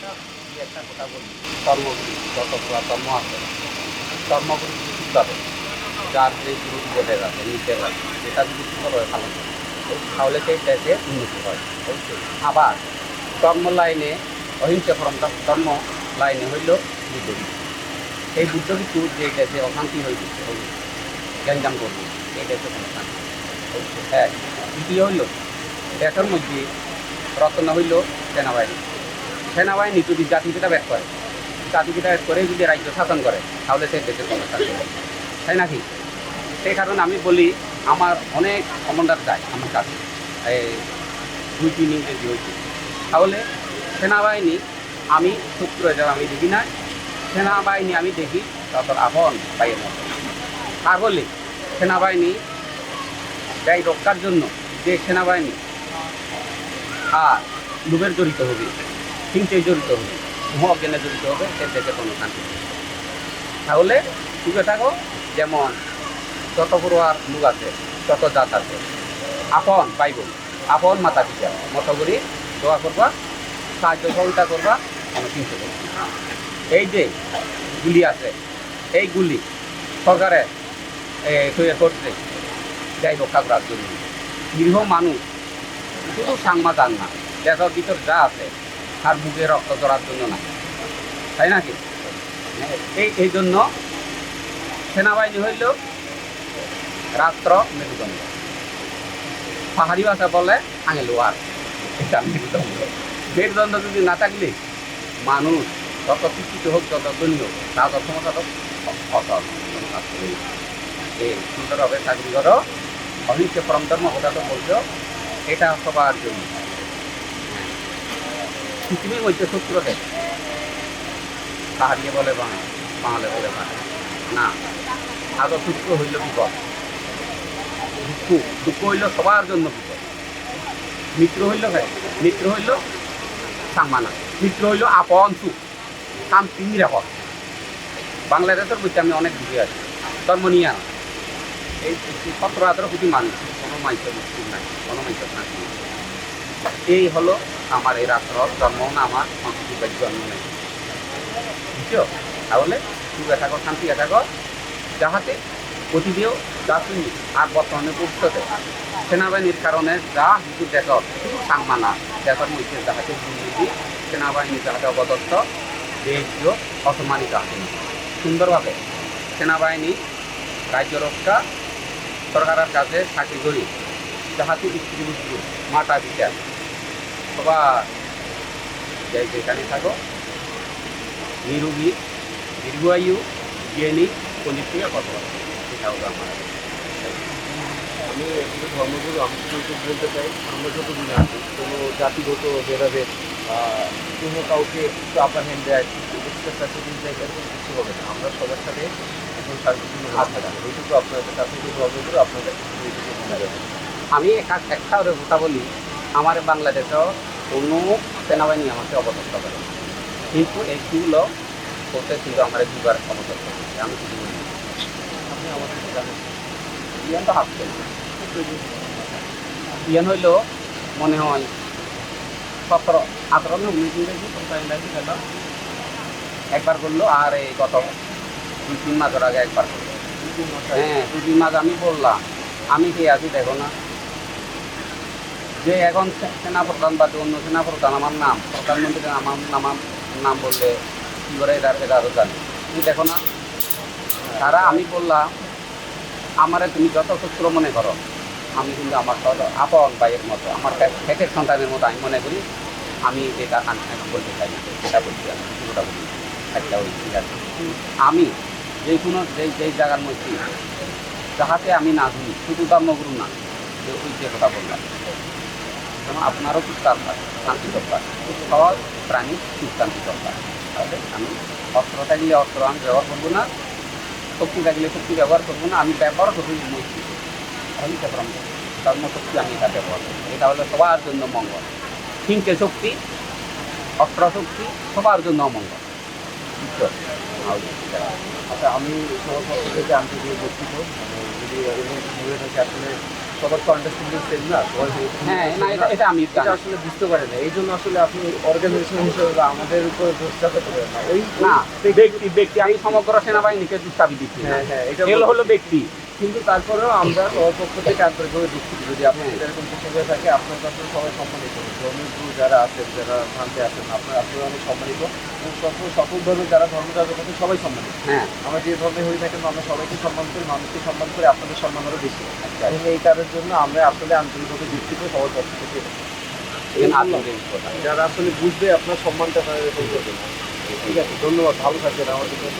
এই একটা কথা বলি। কর্মগুলি যত ধর্ম আছে, কর্মগুলি যদি শুদ্ধাবে যার যে গুরু বোধের আছে নিচের আছে এটা যদি করে, তাহলে সেই দেশে উন্নতি হয় আবার কর্ম লাইনে অহিংসা পরম্পরা কর্ম লাইনে হইল বুদ্ধবি এই বুদ্ধবিচু যে দেশে অশান্তি হয়ে গেছে গ্যাঞ্জাম করবে, এই দেশে কোনো শান্তি এক দ্বিতীয় হইল, দেশের মধ্যে রচনা হইল সেনাবাহিনী। সেনাবাহিনী যদি জাতিপিতা ব্যাগ করে, জাতিপিতা ব্যাগ করে যদি রাজ্য শাসন করে, তাহলে সেই দেশের হবে। তাই নাকি? সেই কারণে আমি বলি, আমার অনেক কমান্ডার যায় আমার কাছে, এই দুই তিন ইংরেজি হয়েছে তাহলে সেনাবাহিনী আমি সূত্র হিসাবে আমি দেখি না, সেনাবাহিনী আমি দেখি তত আপন বাইয়ের মতো তাহলে সেনাবাহিনী ব্যয় রক্ষার জন্য যে সেনাবাহিনী আর লোভের জড়িত হবে হিংসে জড়িত হবে। মোহ অজ্ঞানে জড়িত হবে, সে দেশে কোনো শান্তি। তাহলে সুখে থাকো, যেমন যত পড়ুয়ার লোক আছে, তত জাত আছে। আপন ভাই বোন, আপন মাতা পিতা, মতো করে দোয়া করবা, সাহায্য সহযোগিতা করবা আমার হিংসে করবা এই যে গুলি আছে, এই গুলি সরকারে তৈরি করছে, যাই রক্ষা করার জন্য গৃহ মানুষ, শুধু যান না, দেশের ভিতর যা আছে তার বুকে রক্ত চড়ার জন্য না। তাই নাকি এই এই জন্য সেনাবাহিনী হইল রাত্র মেরুদণ্ড। পাহাড়ি ভাষা বলে আঙে লোয়ার এটা মেরুদণ্ড। মেরুদণ্ড যদি না থাকলে মানুষ যত শিক্ষিত হোক, যত ধনী হোক তা তত ক্ষমতা তো। এই সুন্দরভাবে চাকরি করো অহিংস পরম ধর্ম, কথা তো বলছো, এটা সবার জন্য। পৃথিবীর মধ্যে শত্রু দেখ পাহাড়িয়ে বলে বাংলা বাংলা বলে বাংলা না আগে শত্রু হইল বিপদ। দুঃখ দুঃখ হইল সবার জন্য বিপদ। মিত্র হইল ভাই মিত্র হইল সাংমানা মিত্র হইল আপন সুখ শান্তি নিরাপদ বাংলাদেশের বলতে আমি অনেক ঘুরে আছি। ধর্ম নিয়ে আনা। এই সতেরো আঠারো কোটি মানুষ, কোনো মানুষের মুসলিম নাই, কোনো মানুষের শান্তি। এই হলো আমার এই রাষ্ট্র জন্ম না আমার সংস্কৃতি বা জন্ম নেই। বুঝছ? তাহলে সুখে থাকো শান্তিতে থাকো যাহাতে অতীতেও শুনি আর বর্তমানে ভবিষ্যতে সেনাবাহিনীর কারণে যা কিছু দেশ শুধু সাংমানা দেশের মধ্যে যাহাতে দুর্নীতি সেনাবাহিনী যাহাতে অবদত্ত, দেশ অসম্মানিত আসেনি সুন্দরভাবে সেনাবাহিনী, রাজ্য রক্ষা, সরকারের কাছে চাকরি করি। যাহাতে স্ত্রী মাতা পিতা সবার যাই যেখানে থাকো নিরোগী দীর্ঘায়ু জ্ঞানী পলিটিকে কথা বলো। এটা হলো আমার। আমি একটু ধর্মগুরু আমি বলতে চাই। আমরা যতদিন আছি কোনো জাতিগত ভেদাভেদ কোনো কাউকে একটু আপার হ্যান্ড দেয় ফ্যাসিলিটি দেয় এরকম কিছু হবে না। আমরা সবার সাথে এখন শান্তিপূর্ণ হাত থাকা ওইটুকু আপনাদের কাছে ধর্মগুরু আপনাদের ওইটুকু আমি একটা কথা বলি। আমার বাংলাদেশেও কোনো সেনাবাহিনী আমাকে অবদত্ত করে। কিন্তু এইগুলো করতে ছিল আমার দুবার ক্ষমতা আমি কিছু বলি আপনি আমাদের ইয়ান তো হাসছে না। ইয়ান হইল মনে হয় সতেরো, আঠারো উনিশ পঞ্চাশ ইংরেজি গেল একবার করল আর, এই গত দুই, তিন মাসের আগে একবার করল দুই। হ্যাঁ দু তিন মাস আমি বললাম। আমি কে আছি, দেখো না। যে এখন সেনাপ্রধান বা অন্য সেনাপ্রধান, আমার নাম, প্রধানমন্ত্রী আমার নাম নাম বললে কী করে এটা এটা আরও জানি? তুমি দেখো না? তারা আমি বললাম, আমারে তুমি যত শত্রু মনে করো, আমি কিন্তু আমার আপন ভাইয়ের মতো, আমার খেটের সন্তানের মতো আমি মনে করি, আমি এটা বলতে চাই এটা বলছি আমি পুরোটা বলি একটা ওই আমি যে কোনো যেই যেই জায়গার মধ্যে যাহাতে আমি না শুনি শুধু ধর্মগুরু না, যে ওই যে কথা বললাম। যেমন আপনারও খুব দরকার শান্তি দরকার প্রাণী সুখ শান্তি দরকার তাহলে আমি অস্ত্র থাকলে অস্ত্র আমি ব্যবহার করব না, শক্তি থাকলে শক্তি ব্যবহার করব না, আমি ব্যবহার করব মৈত্রী তাহলে ব্যাপার আমি ধর্ম শক্তি আমি এটা ব্যবহার করব। এটা হলো সবার জন্য মঙ্গল। হিংসে শক্তি, অস্ত্র শক্তি, সবার জন্য অমঙ্গল আচ্ছা আমি সবার পক্ষ থেকে আন্তরিক দুঃখিত। যদি হয়ে আসলে সবার তো আন্ডারস্ট্যান্ডিং সেম না হ্যাঁ না এটা এটা আমি এটা আসলে বুঝতে পারে না এই জন্য আসলে আপনি অর্গানাইজেশন হিসেবে বা আমাদের উপর দোষ চাপাতে পারেন না। ওই না ব্যক্তি ব্যক্তি আমি সমগ্র সেনাবাহিনীকে চাবি দিচ্ছি। হ্যাঁ হ্যাঁ এটা হলো ব্যক্তি। কিন্তু তারপরেও আমরা সবার পক্ষ থেকে আন্তরিকভাবে দুঃখিত যদি আপনি এরকম কিছু হয়ে থাকে আপনার কাছে সবাই সম্মানিত। ধর্মীয় গুরু যারা আছেন যারা ভান্তে আছেন আপনার আপনারা অনেক সম্মানিত। এবং সকল সকলভাবে যারা ধর্মযাজক আছেন সবাই সম্মানিত। হ্যাঁ। আমরা যে ধর্মে হয়ে থাকেন আমরা সবাইকে সম্মান করি মানুষকে সম্মান করি আপনাদের সম্মান আরও বেশি। এবং এই কাজের জন্য আমরা আসলে আন্তরিকভাবে দুঃখিত সবার পক্ষ থেকে যারা আসলে বুঝবে আপনার সম্মানটা তারা এরকম করবে ঠিক আছে। ধন্যবাদ। ভালো থাকবেন। আমাদের জন্য